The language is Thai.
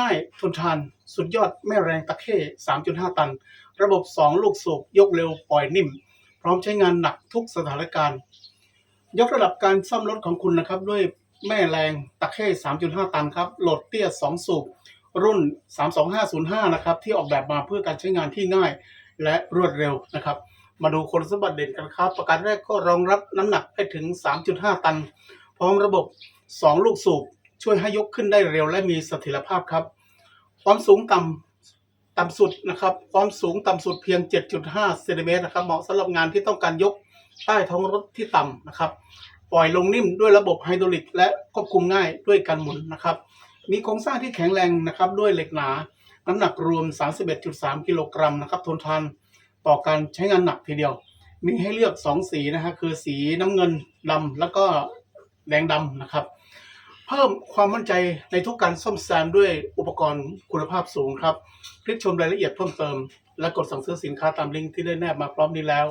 ง่ายทนทาน สุดยอดแม่แรงตะเข้3.5 ตัน ระบบ 2 ลูกสูบยกเร็วปล่อยนิ่ม พร้อมใช้งานหนักทุกสถานการณ์ ยกระดับการซ่อมรถของคุณนะครับ ด้วยแม่แรงตะเข้3.5 ตันครับโหลดเตี้ย 2 สูบรุ่น 32505 นะครับ ที่ออกแบบมาเพื่อการใช้งานที่ง่ายและรวดเร็วนะครับ มาดูคุณสมบัติเด่นกันครับ ประการแรกก็รองรับน้ำหนักได้ถึง 3.5 ตัน พร้อมระบบ 2 ลูกสูบ ช่วยให้ยกขึ้นได้เร็วและมีเสถียรภาพครับ ความสูงต่ำต่ำสุดนะครับ ความสูงต่ำสุดเพียง 7.5เซนติเมตรนะครับ เหมาะสำหรับงานที่ต้องการยกใต้ท้องรถที่ต่ำนะครับ ปล่อยลงนิ่มด้วยระบบไฮดรอลิก และควบคุมง่ายด้วยการหมุนนะครับ มีโครงสร้างที่แข็งแรงนะครับด้วยเหล็กหนา น้ำหนักรวม 31.3 กิโลกรัมนะครับ ทนทานต่อการใช้งานหนักทีเดียว มีให้เลือก 2 สีนะฮะคือสีน้ำเงินดำแล้วก็แดงดำนะครับ เพิ่มความมั่นใจในทุกการซ่อมแซมด้วยอุปกรณ์คุณภาพสูงครับ คลิกชมรายละเอียดเพิ่มเติม และกดสั่งซื้อสินค้าตามลิงก์ที่ได้แนบมาพร้อมนี้แล้ว